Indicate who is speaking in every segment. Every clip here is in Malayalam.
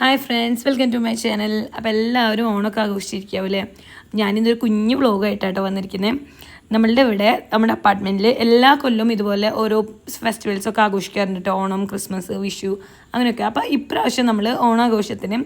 Speaker 1: Hi friends welcome to my channel അപ്പോൾ എല്ലാവരും ഓണമൊക്കെ ആഘോഷിച്ചിരിക്കാവില്ലേ ഞാനിന്നൊരു കുഞ്ഞു വ്ളോഗായിട്ടാട്ടോ വന്നിരിക്കുന്നത് നമ്മളുടെ ഇവിടെ നമ്മുടെ അപ്പാർട്ട്മെന്റിൽ എല്ലാ കൊല്ലവും ഇതുപോലെ ഓരോ ഫെസ്റ്റിവൽസൊക്കെ ആഘോഷിക്കാറുണ്ട് കേട്ടോ ഓണം ക്രിസ്മസ് വിഷു അങ്ങനെയൊക്കെ. അപ്പോൾ ഇപ്രാവശ്യം നമ്മൾ ഓണാഘോഷത്തിന്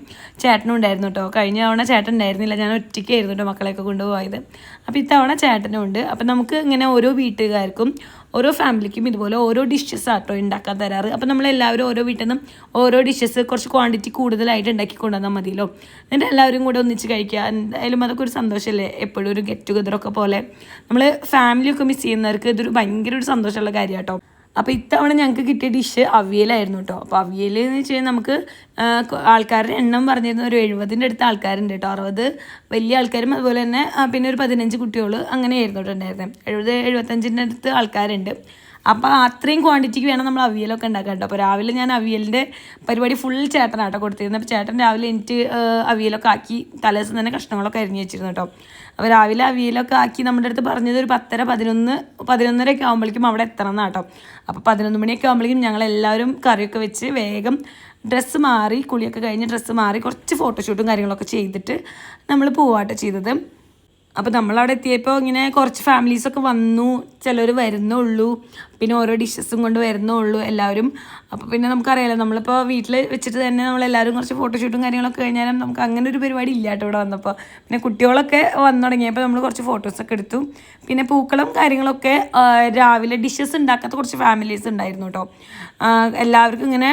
Speaker 1: ചേട്ടനും ഉണ്ടായിരുന്നു കേട്ടോ കഴിഞ്ഞ തവണ ചേട്ടൻ ഉണ്ടായിരുന്നില്ല ഞാൻ ഒറ്റയ്ക്കായിരുന്നു കേട്ടോ മക്കളെയൊക്കെ കൊണ്ടുപോയത്. അപ്പോൾ ഇത്തവണ ചേട്ടനും ഉണ്ട് അപ്പോൾ നമുക്ക് ഇങ്ങനെ ഓരോ വീട്ടുകാർക്കും ഓരോ ഫാമിലിക്കും ഇതുപോലെ ഓരോ ഡിഷസ് ആട്ടോ ഉണ്ടാക്കാൻ തരാറ്. അപ്പോൾ നമ്മൾ എല്ലാവരും ഓരോ വീട്ടിൽ നിന്നും ഓരോ ഡിഷസ് കുറച്ച് ക്വാണ്ടിറ്റി കൂടുതലായിട്ട് ഉണ്ടാക്കി കൊണ്ടുവന്നാൽ മതിയല്ലോ. എന്നിട്ട് എല്ലാവരും കൂടെ ഒന്നിച്ച് കഴിക്കുക എന്തായാലും അതൊക്കെ ഒരു സന്തോഷമല്ലേ എപ്പോഴും ഒരു ഗെറ്റ് ടുഗദറൊക്കെ പോലെ. നമ്മൾ ഫാമിലിയൊക്കെ മിസ് ചെയ്യുന്നവർക്ക് ഇതൊരു ഭയങ്കര ഒരു സന്തോഷമുള്ള കാര്യം കേട്ടോ അപ്പോൾ ഇത്തവണ ഞങ്ങൾക്ക് കിട്ടിയ ഡിഷ് അവിയലായിരുന്നു കേട്ടോ അപ്പോൾ അവിയൽ എന്ന് വെച്ച് കഴിഞ്ഞാൽ നമുക്ക് ആൾക്കാരുടെ എണ്ണം പറഞ്ഞിരുന്ന. ഒരു എഴുപതിന്റെ അടുത്ത് ആൾക്കാരുണ്ട് കേട്ടോ അറുപത് വലിയ ആൾക്കാരും അതുപോലെ തന്നെ പിന്നെ ഒരു പതിനഞ്ച് കുട്ടികൾ അങ്ങനെയായിരുന്നു കേട്ടോ ഉണ്ടായിരുന്നത് എഴുപത് എഴുപത്തഞ്ചിന്റെ അടുത്ത് ആൾക്കാരുണ്ട്. അപ്പോൾ അത്രയും ക്വാണ്ടിറ്റിക്ക് വേണം നമ്മൾ അവിയലൊക്കെ ഉണ്ടാക്കാൻ കേട്ടോ. അപ്പോൾ രാവിലെ ഞാൻ അവിയലിന്റെ പരിപാടി ഫുൾ ചേട്ടനാട്ടോ കൊടുത്തിരുന്നത് അപ്പോൾ ചേട്ടൻ രാവിലെ എനിക്ക് അവിയലൊക്കെ ആക്കി തലേദിവസം തന്നെ കഷ്ണങ്ങളൊക്കെ അരിഞ്ഞ് വെച്ചിരുന്നു കേട്ടോ. അപ്പോൾ രാവിലെ അവിയലൊക്കെ ആക്കി നമ്മുടെ അടുത്ത് പറഞ്ഞത് ഒരു പത്തര പതിനൊന്ന് പതിനൊന്നരയൊക്കെ ആകുമ്പോഴേക്കും അവിടെ എത്തണം എന്നാട്ടോ അപ്പോൾ പതിനൊന്ന് മണിയൊക്കെ ആകുമ്പോഴേക്കും ഞങ്ങൾ എല്ലാവരും കറിയൊക്കെ വെച്ച് വേഗം ഡ്രസ്സ് മാറി കുളിയൊക്കെ കഴിഞ്ഞ് ഡ്രസ്സ് മാറി കുറച്ച് ഫോട്ടോഷൂട്ടും കാര്യങ്ങളൊക്കെ ചെയ്തിട്ട് നമ്മൾ പോവാട്ടോ ചെയ്തത്. അപ്പോൾ നമ്മളവിടെ എത്തിയപ്പോൾ ഇങ്ങനെ കുറച്ച് ഫാമിലീസൊക്കെ വന്നു. ചിലർ വരുന്നുള്ളൂ. പിന്നെ ഓരോ ഡിഷസും കൊണ്ട് വരുന്നുള്ളൂ എല്ലാവരും. അപ്പോൾ പിന്നെ നമുക്കറിയാലോ നമ്മളിപ്പോൾ വീട്ടിൽ വെച്ചിട്ട് തന്നെ നമ്മൾ എല്ലാവരും കുറച്ച് ഫോട്ടോഷൂട്ടും കാര്യങ്ങളൊക്കെ കഴിഞ്ഞാലും നമുക്ക് അങ്ങനെ ഒരു പരിപാടി ഇല്ല കേട്ടോ ഇവിടെ വന്നപ്പോൾ പിന്നെ കുട്ടികളൊക്കെ വന്നു തുടങ്ങിയപ്പോൾ നമ്മൾ കുറച്ച് ഫോട്ടോസൊക്കെ എടുത്തു. പിന്നെ പൂക്കളും കാര്യങ്ങളൊക്കെ രാവിലെ ഡിഷസ് ഉണ്ടാക്കാത്ത കുറച്ച് ഫാമിലീസ് ഉണ്ടായിരുന്നു കേട്ടോ. എല്ലാവർക്കും ഇങ്ങനെ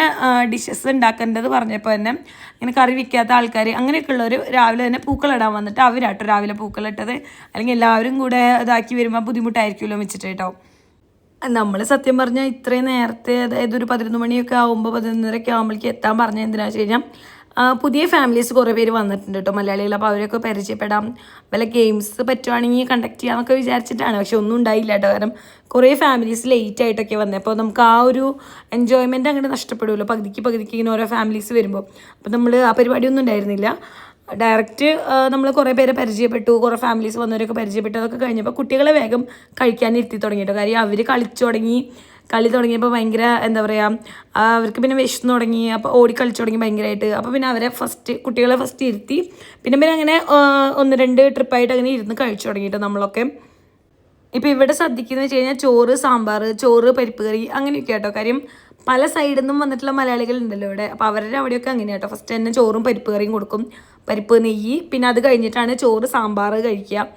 Speaker 1: ഡിഷസ് ഉണ്ടാക്കേണ്ടത് പറഞ്ഞപ്പോൾ തന്നെ ഇങ്ങനെ കറി വിൽക്കാത്ത ആൾക്കാർ അങ്ങനെയൊക്കെ ഉള്ളവർ രാവിലെ തന്നെ പൂക്കളിടാൻ വന്നിട്ട് അവരാട്ടോ രാവിലെ പൂക്കളിട്ടത് അല്ലെങ്കിൽ എല്ലാവരും കൂടെ ഇതാക്കി വരുമ്പോൾ ബുദ്ധിമുട്ടായിരിക്കുമല്ലോ വെച്ചിട്ട് കേട്ടോ. നമ്മൾ സത്യം പറഞ്ഞാൽ ഇത്രയും നേരത്തെ അതായത് ഒരു പതിനൊന്ന് മണിയൊക്കെ ആകുമ്പോൾ പതിനൊന്നരയൊക്കെ ആകുമ്പോഴേക്ക് എത്താൻ പറഞ്ഞ എന്തിനാണെന്ന് വെച്ച് കഴിഞ്ഞാൽ പുതിയ ഫാമിലീസ് കുറേ പേര് വന്നിട്ടുണ്ട് കേട്ടോ മലയാളികൾ അപ്പോൾ അവരൊക്കെ പരിചയപ്പെടാം. വല്ല ഗെയിംസ് പറ്റുവാണെങ്കിൽ കണ്ടക്ട് ചെയ്യാമെന്നൊക്കെ വിചാരിച്ചിട്ടാണ്. പക്ഷെ ഒന്നും ഉണ്ടായില്ല കേട്ടോ കാരണം കുറേ ഫാമിലീസ് ലേറ്റ് ആയിട്ടൊക്കെ വന്നത് അപ്പോൾ നമുക്ക് ആ ഒരു എൻജോയ്മെന്റ് അങ്ങോട്ട് നഷ്ടപ്പെടുമല്ലോ പകുതിക്ക് പകുതിക്ക് ഇങ്ങനെ ഓരോ ഫാമിലീസ് വരുമ്പോൾ അപ്പോൾ നമ്മൾ ആ പരിപാടിയൊന്നും ഉണ്ടായിരുന്നില്ല. ഡയറക്റ്റ് നമ്മൾ കുറേ പേരെ പരിചയപ്പെട്ടു കുറേ ഫാമിലീസ് വന്നവരൊക്കെ പരിചയപ്പെട്ടു. അതൊക്കെ കഴിഞ്ഞപ്പോൾ കുട്ടികളെ വേഗം കഴിക്കാൻ ഇരുത്തി തുടങ്ങിയിട്ടോ കാര്യം അവർ കളിച്ചു തുടങ്ങി. കളി തുടങ്ങിയപ്പോൾ ഭയങ്കര എന്താ പറയുക അവർക്ക് പിന്നെ വിശന്ന് തുടങ്ങി. അപ്പോൾ ഓടി കളിച്ചു തുടങ്ങി ഭയങ്കരമായിട്ട് അപ്പോൾ പിന്നെ അവരെ ഫസ്റ്റ് കുട്ടികളെ ഫസ്റ്റ് ഇരുത്തി. പിന്നെ പിന്നെ അങ്ങനെ ഒന്ന് രണ്ട് ട്രിപ്പായിട്ട് അങ്ങനെ ഇരുന്ന് കഴിച്ചു തുടങ്ങിയിട്ട് നമ്മളൊക്കെ. ഇപ്പോൾ ഇവിടെ ശ്രദ്ധിക്കുന്നത് വെച്ച് കഴിഞ്ഞാൽ ചോറ് സാമ്പാർ ചോറ് പരിപ്പ് കറി അങ്ങനെയൊക്കെ കേട്ടോ കാര്യം പല സൈഡിൽ നിന്നും വന്നിട്ടുള്ള മലയാളികളുണ്ടല്ലോ ഇവിടെ. അപ്പോൾ അവരുടെ അവിടെയൊക്കെ അങ്ങനെ കേട്ടോ ഫസ്റ്റ് തന്നെ ചോറും പരിപ്പ് കറിയും കൊടുക്കും. പരിപ്പ് നെയ്യ്. പിന്നെ അത് കഴിഞ്ഞിട്ടാണ് ചോറ് സാമ്പാർ കഴിക്കുക.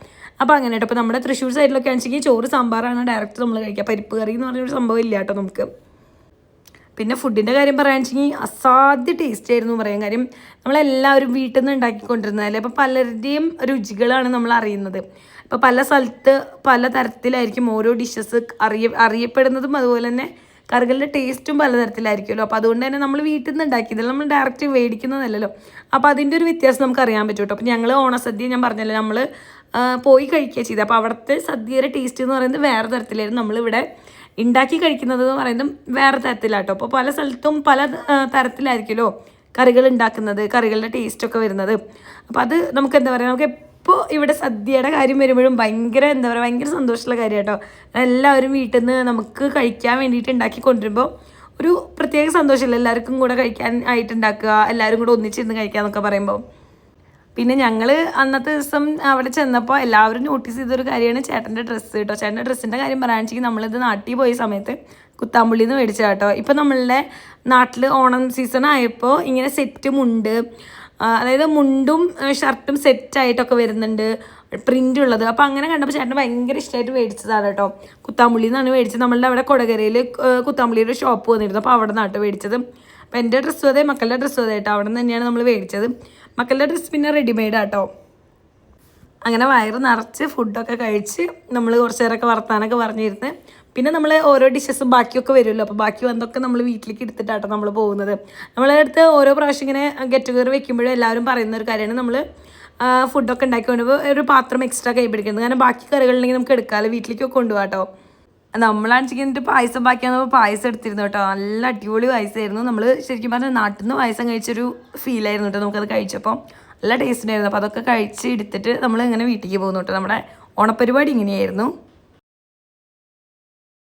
Speaker 1: അപ്പോൾ അങ്ങനെ കേട്ടോ നമ്മുടെ തൃശ്ശൂർ സൈഡിലൊക്കെ ആണെന്നുവെച്ചെങ്കിൽ ചോറ് സാമ്പാറാണ് ഡയറക്റ്റ് നമ്മൾ കഴിക്കുക. പരിപ്പ് കറി എന്ന് പറഞ്ഞൊരു സംഭവം ഇല്ല കേട്ടോ നമുക്ക്. പിന്നെ ഫുഡിന്റെ കാര്യം പറയുകയാണെന്നുവെച്ചെങ്കിൽ അസാധ്യ ടേസ്റ്റ് ആയിരുന്നു പറയാൻ കാര്യം. നമ്മളെല്ലാവരും വീട്ടിൽ നിന്ന് ഉണ്ടാക്കിക്കൊണ്ടിരുന്നതല്ലേ? അപ്പോൾ പലരുടെയും രുചികളാണ് നമ്മൾ അറിയുന്നത്. അപ്പോൾ പല സ്ഥലത്ത് പല തരത്തിലായിരിക്കും ഓരോ ഡിഷസ് അറിയ അറിയപ്പെടുന്നതും അതുപോലെ തന്നെ കറികളുടെ ടേസ്റ്റും പലതരത്തിലായിരിക്കുമല്ലോ. അപ്പോൾ അതുകൊണ്ട് തന്നെ നമ്മൾ വീട്ടിൽ നിന്ന് ഉണ്ടാക്കിയതല്ല നമ്മൾ ഡയറക്റ്റ് മേടിക്കുന്നതല്ലല്ലോ. അപ്പോൾ അതിന്റെ ഒരു വ്യത്യാസം നമുക്ക് അറിയാൻ പറ്റും കേട്ടോ. അപ്പോൾ ഞങ്ങൾ ഓണസദ്യ ഞാൻ പറഞ്ഞല്ലോ നമ്മൾ പോയി കഴിക്കുക ചെയ്തത് അപ്പോൾ അവിടുത്തെ സദ്യയുടെ ടേസ്റ്റ് എന്ന് പറയുന്നത് വേറെ തരത്തിലായിരുന്നു. നമ്മളിവിടെ ഉണ്ടാക്കി കഴിക്കുന്നത് എന്ന് പറയുന്നത് വേറെ തരത്തിലാട്ടോ അപ്പോൾ പല സ്ഥലത്തും പല തരത്തിലായിരിക്കുമല്ലോ കറികൾ ഉണ്ടാക്കുന്നത് കറികളുടെ ടേസ്റ്റൊക്കെ വരുന്നത്. അപ്പോൾ അത് നമുക്ക് എന്താ പറയുക നമുക്ക് എപ്പോൾ ഇവിടെ സദ്യയുടെ കാര്യം വരുമ്പോഴും ഭയങ്കര എന്താ പറയുക ഭയങ്കര സന്തോഷമുള്ള കാര്യം കേട്ടോ എല്ലാവരും വീട്ടിൽ നിന്ന് നമുക്ക് കഴിക്കാൻ വേണ്ടിയിട്ട് ഉണ്ടാക്കി കൊണ്ടുവരുമ്പോൾ ഒരു പ്രത്യേക സന്തോഷമില്ല. എല്ലാവർക്കും കൂടെ കഴിക്കാൻ ആയിട്ട് ഉണ്ടാക്കുക എല്ലാവരും കൂടെ ഒന്നിച്ചിരുന്ന് കഴിക്കുക എന്നൊക്കെ പറയുമ്പോൾ പിന്നെ ഞങ്ങൾ അന്നത്തെ ദിവസം അവിടെ ചെന്നപ്പോൾ എല്ലാവരും നോട്ടീസ് ചെയ്തൊരു കാര്യമാണ് ചേട്ടന്റെ ഡ്രസ്സ് കേട്ടോ. ചേട്ടന്റെ ഡ്രസ്സിന്റെ കാര്യം പറയുകയാണെങ്കിൽ നമ്മളിത് നാട്ടിൽ പോയ സമയത്ത് കുത്താമ്പുള്ളിയിൽ നിന്ന് മേടിച്ച കേട്ടോ നമ്മളുടെ നാട്ടിൽ ഓണം സീസൺ ആയപ്പോൾ ഇങ്ങനെ സെറ്റ് മുണ്ട് ആ, അതായത് മുണ്ടും ഷർട്ടും സെറ്റായിട്ടൊക്കെ വരുന്നുണ്ട്. പ്രിന്റ് ഉള്ളത്. അപ്പോൾ അങ്ങനെ കണ്ടപ്പോൾ ചേട്ടന് ഭയങ്കര ഇഷ്ടമായിട്ട് മേടിച്ചതാണ് കേട്ടോ. കുത്താമ്പുള്ളിയിൽ നിന്നാണ് മേടിച്ചത്. നമ്മളുടെ അവിടെ കൊടകരയിൽ കുത്താമ്പുള്ളിയുടെ ഷോപ്പ് വന്നിരുന്നു. അപ്പോൾ അവിടെ നിന്നാണ് മേടിച്ചത്. അപ്പോൾ എന്റെ ഡ്രസ്സും അതെ മക്കളുടെ ഡ്രസ്സും അതെ കേട്ടോ. അവിടെ നിന്ന് തന്നെയാണ് നമ്മൾ മേടിച്ചത്. മക്കളുടെ ഡ്രസ്സ് പിന്നെ റെഡിമെയ്ഡ് ആട്ടോ. അങ്ങനെ വയറ് നിറച്ച് ഫുഡൊക്കെ കഴിച്ച് നമ്മൾ കുറച്ച് നേരമൊക്കെ വർത്താനൊക്കെ പറഞ്ഞിരുന്ന്. പിന്നെ നമ്മൾ ഓരോ ഡിഷസ് ബാക്കിയൊക്കെ വരുമല്ലോ. അപ്പോൾ ബാക്കി വന്നൊക്കെ നമ്മൾ വീട്ടിലേക്ക് എടുത്തിട്ടാട്ടോ നമ്മൾ പോകുന്നത്. നമ്മളെ അടുത്ത് ഓരോ പ്രാവശ്യം ഇങ്ങനെ ഗെറ്റ് ടുഗർ വെക്കുമ്പോഴും എല്ലാവരും പറയുന്ന ഒരു കാര്യമാണ്. നമ്മൾ ഫുഡൊക്കെ ഉണ്ടാക്കി കൊണ്ടുപോയി ഒരു പാത്രം എക്സ്ട്രാ കൈ പിടിക്കുന്നത് കാരണം ബാക്കി കറികളുണ്ടെങ്കിൽ നമുക്ക് എടുക്കാമല്ലോ വീട്ടിലേക്കൊക്കെ കൊണ്ടുപോകാം കേട്ടോ നമ്മളാണെങ്കിൽ എന്നിട്ട് പായസം ബാക്കിയാകുമ്പോൾ പായസം എടുത്തിരുന്നു കേട്ടോ. നല്ല അടിപൊളി പായസമായിരുന്നു നമ്മൾ ശരിക്കും പറഞ്ഞാൽ നാട്ടിൽ നിന്ന് പായസം കഴിച്ചൊരു ഫീലായിരുന്നു കേട്ടോ നമുക്കത് കഴിച്ചപ്പോൾ നല്ല ടേസ്റ്റ് ഉണ്ടായിരുന്നു. അപ്പോൾ അതൊക്കെ കഴിച്ച് എടുത്തിട്ട് നമ്മൾ ഇങ്ങനെ വീട്ടിലേക്ക് പോകുന്നു കേട്ടോ. നമ്മുടെ ഓണപ്പരിപാടി ഇങ്ങനെയായിരുന്നു.